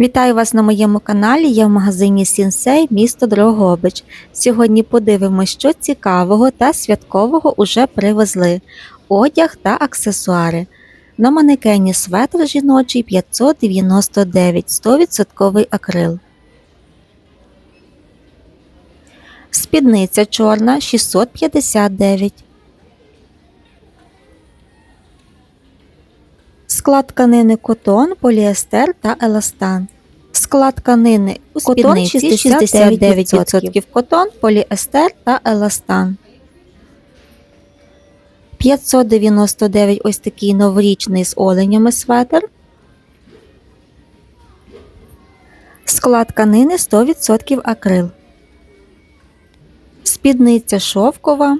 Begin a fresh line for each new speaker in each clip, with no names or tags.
Вітаю вас на моєму каналі. Я в магазині Сінсей, місто Дрогобич. Сьогодні подивимось, що цікавого та святкового уже привезли: одяг та аксесуари. На манекені светр жіночий 599 100% акрил. Спідниця чорна 659. Склад тканини котон, поліестер та еластан. Склад тканини у
Котон
спідниці 69% котон, поліестер та еластан. 599 ось такий новорічний з оленями светр. Склад тканини 100% акрил. Спідниця шовкова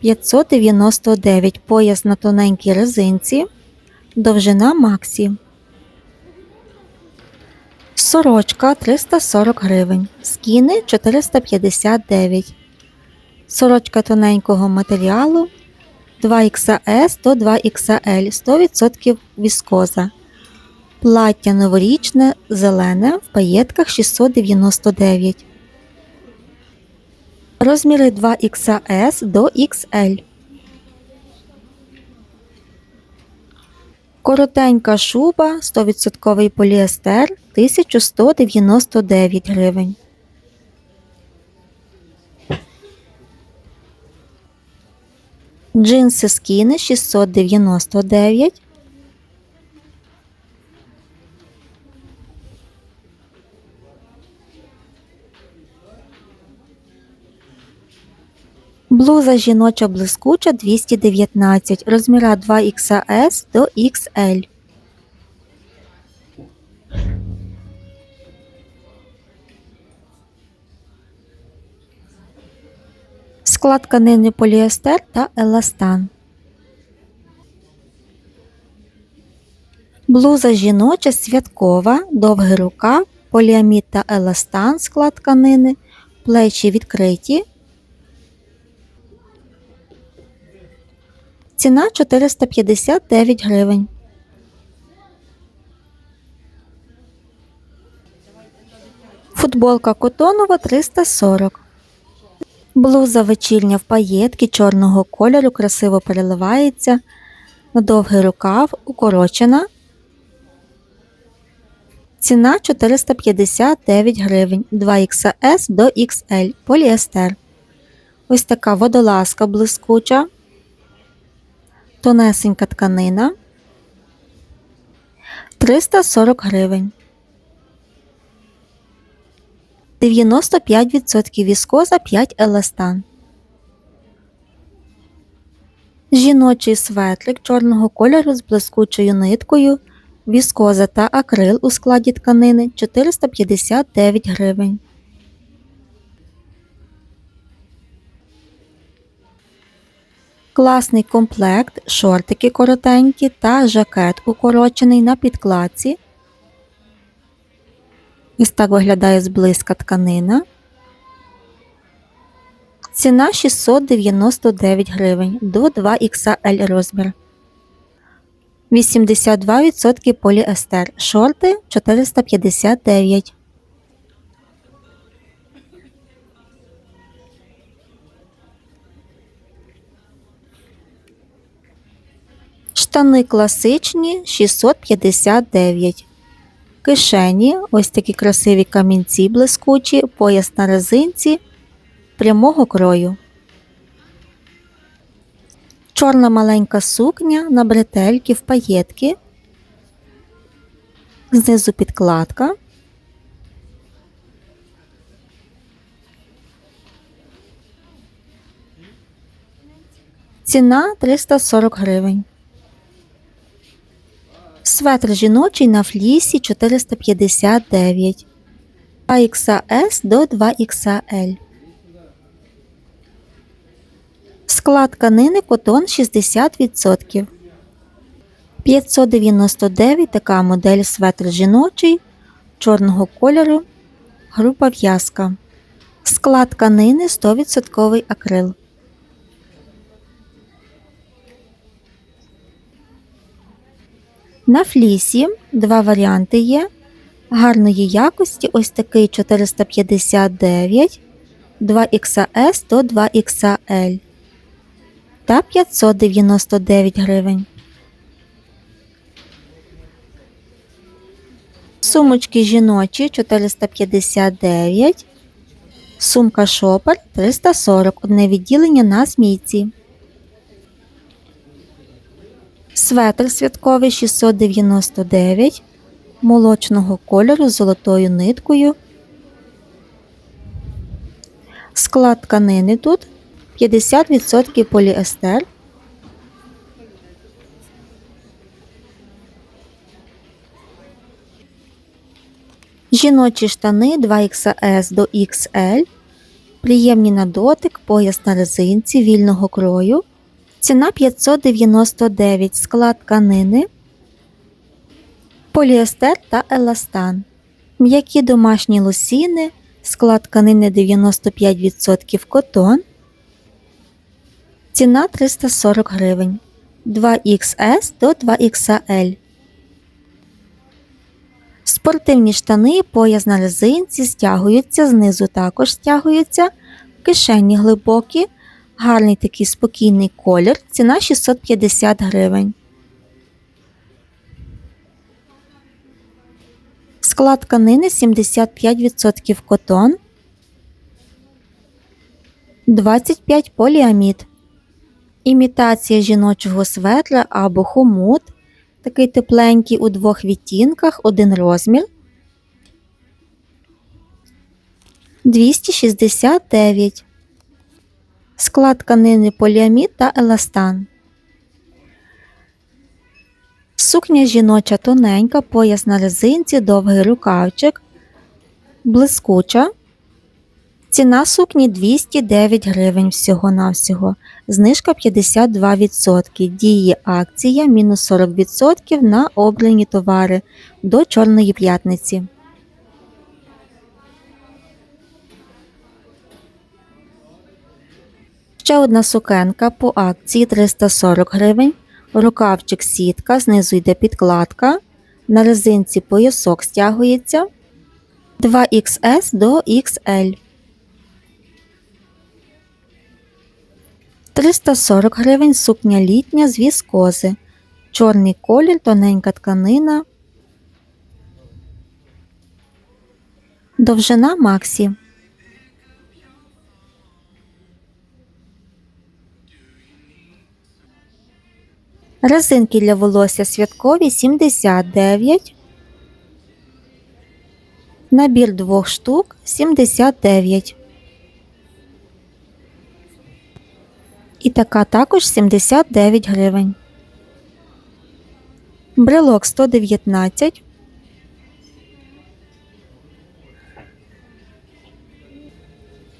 599 пояс на тоненькій резинці. Довжина Максі. Сорочка 340 гривень. Скіни 459. Сорочка тоненького матеріалу 2XS до 2XL 100% віскоза. Плаття новорічне зелене в паєтках 699. Розміри 2XS до XL. Коротенька шуба 100% поліестер 1199 гривень. Джинси скіни 699. Блуза жіноча блискуча 219, розміра 2XS до XL. Склад тканини поліестер та еластан. Блуза жіноча святкова, довгий рукав, поліамід та еластан склад тканини, плечі відкриті. Ціна 459 гривень. Футболка котонова 340. Блуза вечірня в паєтки чорного кольору красиво переливається. На довгий рукав укорочена. Ціна 459 гривень 2XS до XL поліестер. Ось така водолазка блискуча тонесенька тканина 340 гривень. 95% віскоза 5 еластан. Жіночий светлик чорного кольору з блискучою ниткою, віскоза та акрил у складі тканини 459 гривень. Класний комплект, шортики коротенькі та жакет укорочений на підкладці. Ось так виглядає зблизька тканина. Ціна 699 гривень до 2XL розмір. 82% поліестер. Шорти 459. Штани класичні 659. Кишені ось такі красиві камінці блискучі, пояс на резинці прямого крою. Чорна маленька сукня на бретельки в паєтки. Знизу підкладка. Ціна 340 гривень. Светр жіночий на флісі 459 2XS до 2XL. Склад тканини котон 60%. 599 така модель светр жіночий чорного кольору. Група в'язка. Склад тканини 100% акрил. На флісі два варіанти є. Гарної якості ось такий 459, 2XS до 2XL та 599 гривень. Сумочки жіночі 459, сумка шопер 340, одне відділення на змійці. Светр святковий 699 молочного кольору з золотою ниткою. Склад тканини тут 50% поліестер. Жіночі штани 2XS до XL. Приємні на дотик, пояс на резинці вільного крою. Ціна 599 склад тканини, поліестер та еластан. М'які домашні лосіни, склад тканини 95% котон. Ціна 340 гривень. 2XS до 2XL. Спортивні штани, пояс на резинці, стягуються, знизу також стягуються, кишені глибокі, гарний такий спокійний колір, ціна 650 гривень. Склад тканини 75% котон, 25 поліамід. Імітація жіночого светра або хомут. Такий тепленький у двох відтінках, один розмір. 269. Склад тканини поліамід та еластан. Сукня жіноча тоненька, пояс на резинці, довгий рукавчик, блискуча. Ціна сукні 209 гривень всього-навсього. Знижка 52%. Діє акція мінус 40% на обрані товари до Чорної п'ятниці. Ще одна сукенка по акції 340 гривень. Рукавчик сітка, знизу йде підкладка. На резинці поясок стягується 2XS до XL. 340 гривень сукня літня з віскози. Чорний колір, тоненька тканина. Довжина Максі. Резинки для волосся святкові 79. Набір двох штук 79. І така також 79 гривень. Брелок 119.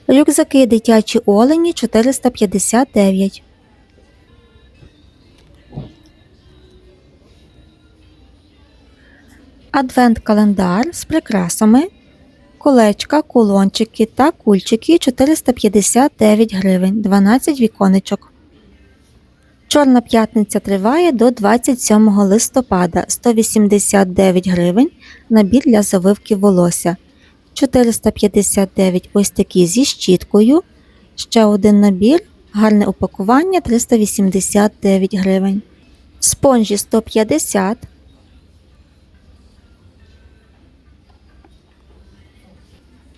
Рюкзаки дитячі олені 459. Адвент-календар з прикрасами, колечка, кулончики та кульчики 459 гривень, 12 віконечок. Чорна п'ятниця триває до 27 листопада 189 гривень набір для завивки волосся. 459 ось зі щіткою. Ще один набір, гарне упакування 389 гривень. Спонжі 150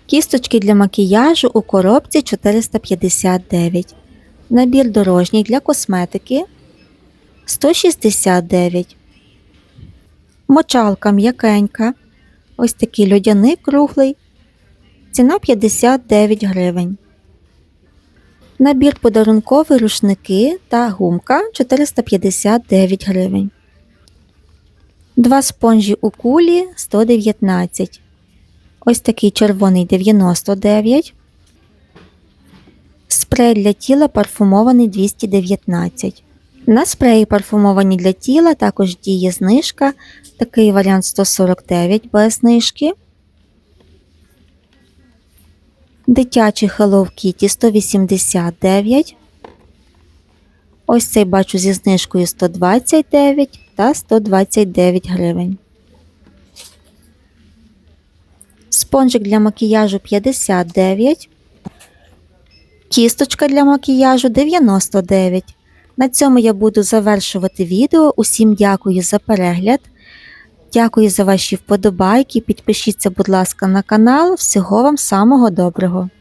Кісточки для макіяжу у коробці 459. Набір дорожній для косметики 169. Мочалка м'якенька. Ось такий льодяний круглий. Ціна 59 гривень. Набір подарункові рушники та гумка 459 гривень. Два спонжі у кулі 119 Ось такий червоний 99. Спрей для тіла парфумований 219. На спреї парфумовані для тіла також діє знижка. Такий варіант 149 без знижки. Дитячий Hello Kitty 189. Ось цей бачу зі знижкою 129 та 129 гривень. Спонжик для макіяжу 59, кісточка для макіяжу 99. На цьому я буду завершувати відео. Усім дякую за перегляд. Дякую за ваші вподобайки. Підпишіться, будь ласка, на канал. Всього вам самого доброго!